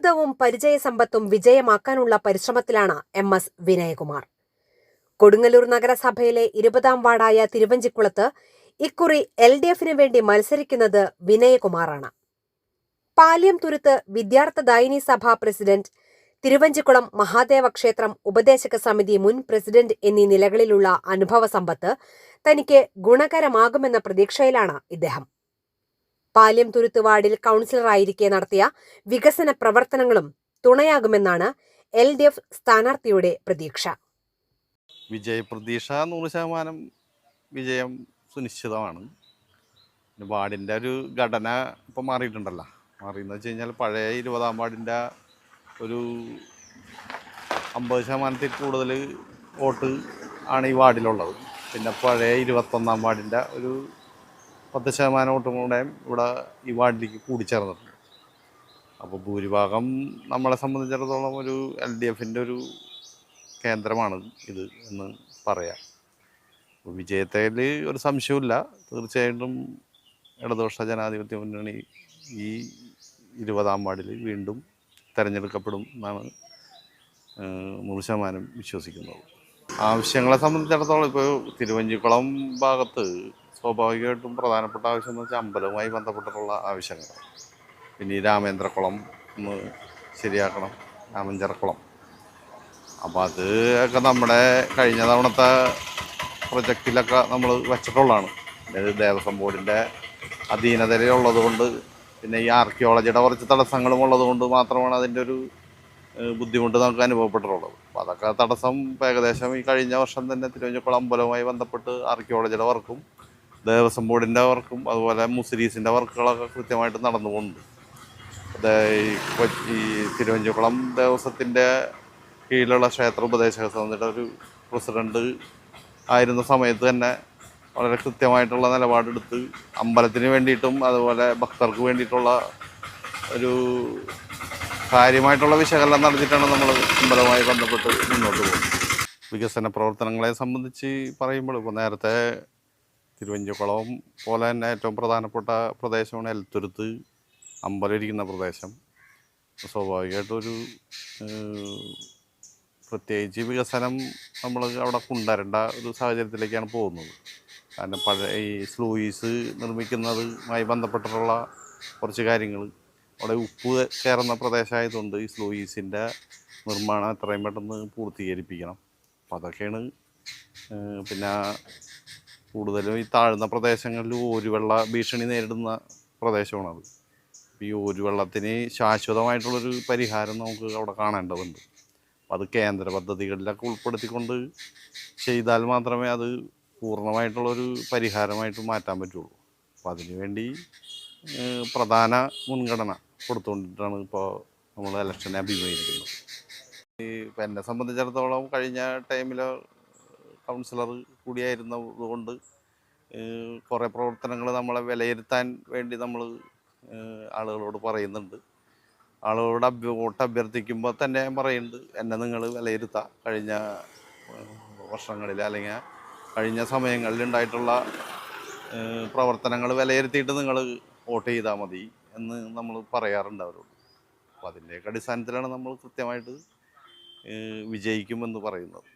സൗഹൃദവും പരിചയസമ്പത്തും വിജയമാക്കാനുള്ള പരിശ്രമത്തിലാണ് എം എസ് വിനയകുമാർ. കൊടുങ്ങല്ലൂർ നഗരസഭയിലെ ഇരുപതാം വാർഡായ തിരുവഞ്ചിക്കുളത്ത് ഇക്കുറി എൽ ഡി എഫിന് വേണ്ടി മത്സരിക്കുന്നത് വിനയകുമാറാണ്. പാലിയം തുരുത്ത് വിദ്യാർത്ഥദായിനി സഭ പ്രസിഡന്റ് തിരുവഞ്ചിക്കുളം മഹാദേവ ക്ഷേത്രം ഉപദേശക സമിതി മുൻ പ്രസിഡന്റ് എന്നീ നിലകളിലുള്ള അനുഭവ സമ്പത്ത് തനിക്ക് ഗുണകരമാകുമെന്ന പ്രതീക്ഷയിലാണ് ഇദ്ദേഹം. പാല്യം തുരുത്ത് വാർഡിൽ കൗൺസിലറായിരിക്കെ നടത്തിയ വികസന പ്രവർത്തനങ്ങളും തുണയാകുമെന്നാണ് എൽ ഡി എഫ് സ്ഥാനാർത്ഥിയുടെ പ്രതീക്ഷ വിജയപ്രതീക്ഷ നൂറ് ശതമാനം വിജയം സുനിശ്ചിതമാണ്. വാർഡിന്റെ ഒരു ഘടന ഇപ്പം മാറിയിട്ടുണ്ടല്ലോ. മാറിയെന്ന് വെച്ച് കഴിഞ്ഞാൽ പഴയ ഇരുപതാം വാർഡിന്റെ ഒരു അമ്പത് ശതമാനത്തിൽ കൂടുതൽ വോട്ട് ആണ് ഈ വാർഡിലുള്ളത്. പിന്നെ പഴയ ഇരുപത്തൊന്നാം വാർഡിന്റെ ഒരു പത്ത് ശതമാനം വോട്ടും കൂടെ ഇവിടെ ഈ വാർഡിലേക്ക് കൂടിച്ചേർന്നിട്ടുണ്ട്. അപ്പോൾ ഭൂരിഭാഗം നമ്മളെ സംബന്ധിച്ചിടത്തോളം ഒരു എൽ ഡി എഫിന്റെ ഒരു കേന്ദ്രമാണ് ഇത് എന്ന് പറയാം. വിജയത്തിൽ ഒരു സംശയമില്ല തീർച്ചയായിട്ടും ഇടതുപക്ഷ ജനാധിപത്യ മുന്നണി ഈ ഇരുപതാം വാർഡിൽ വീണ്ടും തിരഞ്ഞെടുക്കപ്പെടും എന്നാണ് നൂറ് ശതമാനം വിശ്വസിക്കുന്നത്. ആവശ്യങ്ങളെ സംബന്ധിച്ചിടത്തോളം ഇപ്പോൾ തിരുവഞ്ചിക്കുളം ഭാഗത്ത് സ്വാഭാവികമായിട്ടും പ്രധാനപ്പെട്ട ആവശ്യം എന്ന് വെച്ചാൽ അമ്പലവുമായി ബന്ധപ്പെട്ടിട്ടുള്ള ആവശ്യങ്ങൾ. പിന്നെ ഈ രാമേന്ദ്രക്കുളം ഒന്ന് ശരിയാക്കണം രാമഞ്ചിറക്കുളം അപ്പോൾ അത് ഒക്കെ നമ്മുടെ കഴിഞ്ഞ തവണത്തെ പ്രൊജക്റ്റിലൊക്കെ നമ്മൾ വെച്ചിട്ടുള്ളതാണ്. അതായത് ദേവസ്വം ബോർഡിന്റെ അധീനതയിലുള്ളത് കൊണ്ട് പിന്നെ ഈ ആർക്കിയോളജിയുടെ കുറച്ച് തടസ്സങ്ങളും ഉള്ളത് കൊണ്ട് മാത്രമാണ് അതിന്റെ ഒരു ബുദ്ധിമുട്ട് നമുക്ക് അനുഭവപ്പെട്ടിട്ടുള്ളത്. അപ്പോൾ അതൊക്കെ തടസ്സം ഏകദേശം ഈ കഴിഞ്ഞ വർഷം തന്നെ തിരുവഞ്ചക്കുളം അമ്പലവുമായി ബന്ധപ്പെട്ട് ആർക്കിയോളജിയുടെ വർക്കും ദേവസ്വം ബോർഡിന്റെ വർക്കും അതുപോലെ മുസ്ലീസിന്റെ വർക്കുകളൊക്കെ കൃത്യമായിട്ട് നടന്നു പോകുന്നുണ്ട് ഈ തിരുവഞ്ചക്കുളം ദേവസ്വത്തിന്റെ കീഴിലുള്ള ക്ഷേത്ര ഉപദേശക സമിതിയുടെ ഒരു പ്രസിഡന്റ് ആയിരുന്ന സമയത്ത് തന്നെ വളരെ കൃത്യമായിട്ടുള്ള നിലപാടെടുത്ത് അമ്പലത്തിന് വേണ്ടിയിട്ടും അതുപോലെ ഭക്തർക്ക് വേണ്ടിയിട്ടുള്ള ഒരു കാര്യമായിട്ടുള്ള വിശകലനം നടത്തിയിട്ടാണ് നമ്മൾ അമ്പലവുമായി ബന്ധപ്പെട്ട് മുന്നോട്ട് പോകുന്നത്. വികസന പ്രവർത്തനങ്ങളെ സംബന്ധിച്ച് പറയുമ്പോൾ ഇപ്പോൾ നേരത്തെ തിരുവഞ്ചക്കുളം പോലെ തന്നെ ഏറ്റവും പ്രധാനപ്പെട്ട പ്രദേശമാണ് എലത്തുരുത്ത് അമ്പലം ഇരിക്കുന്ന പ്രദേശം സ്വാഭാവികമായിട്ടൊരു പ്രത്യേകിച്ച് വികസനം നമ്മൾ അവിടെ കൊണ്ടുവരേണ്ട ഒരു സാഹചര്യത്തിലേക്കാണ് പോകുന്നത്. കാരണം പഴയ ഈ സ്ലൂയിസ് നിർമ്മിക്കുന്നതുമായി ബന്ധപ്പെട്ടിട്ടുള്ള കുറച്ച് കാര്യങ്ങൾ. അവിടെ ഉപ്പ് കയറുന്ന പ്രദേശമായതുകൊണ്ട് ഈ സ്ലൂയിസിന്റെ നിർമ്മാണം എത്രയും പെട്ടെന്ന് പൂർത്തീകരിപ്പിക്കണം. അപ്പം അതൊക്കെയാണ് പിന്നെ കൂടുതലും ഈ താഴ്ന്ന പ്രദേശങ്ങളിൽ ഓരുവെള്ള ഭീഷണി നേരിടുന്ന പ്രദേശമാണത്. ഈ ഓരുവെള്ളത്തിന് ശാശ്വതമായിട്ടുള്ളൊരു പരിഹാരം നമുക്ക് അവിടെ കാണേണ്ടതുണ്ട്. അത് കേന്ദ്ര പദ്ധതികളിലൊക്കെ ഉൾപ്പെടുത്തിക്കൊണ്ട് ചെയ്താൽ മാത്രമേ അത് പൂർണമായിട്ടുള്ളൊരു പരിഹാരമായിട്ട് മാറ്റാൻ പറ്റുള്ളൂ. അപ്പോൾ അതിനുവേണ്ടി പ്രധാന മുൻഗണന കൊടുത്തുകൊണ്ടിട്ടാണ് ഇപ്പോൾ നമ്മൾ ഇലക്ഷനെ അഭിമുഖീകരിക്കുന്നത്. ഈ എന്നെ സംബന്ധിച്ചിടത്തോളം കഴിഞ്ഞ ടൈമിൽ കൗൺസിലർ കൂടിയായിരുന്നതുകൊണ്ട് കുറേ പ്രവർത്തനങ്ങൾ നമ്മളെ വിലയിരുത്താൻ വേണ്ടി നമ്മൾ ആളുകളോട് പറയുന്നുണ്ട്. ആളുകളോട് അഭ്യ വോട്ട് അഭ്യർത്ഥിക്കുമ്പോൾ തന്നെ പറയുന്നുണ്ട് എന്നെ നിങ്ങൾ വിലയിരുത്താം. കഴിഞ്ഞ വർഷങ്ങളിൽ അല്ലെങ്കിൽ കഴിഞ്ഞ സമയങ്ങളിൽ ഉണ്ടായിട്ടുള്ള പ്രവർത്തനങ്ങൾ വിലയിരുത്തിയിട്ട് നിങ്ങൾ വോട്ട് ചെയ്താൽ മതി എന്ന് നമ്മൾ പറയാറുണ്ട് അവരോട്. അപ്പോൾ അതിന്റെയൊക്കെ അടിസ്ഥാനത്തിലാണ് നമ്മൾ കൃത്യമായിട്ട് വിജയിക്കുമെന്ന് പറയുന്നത്.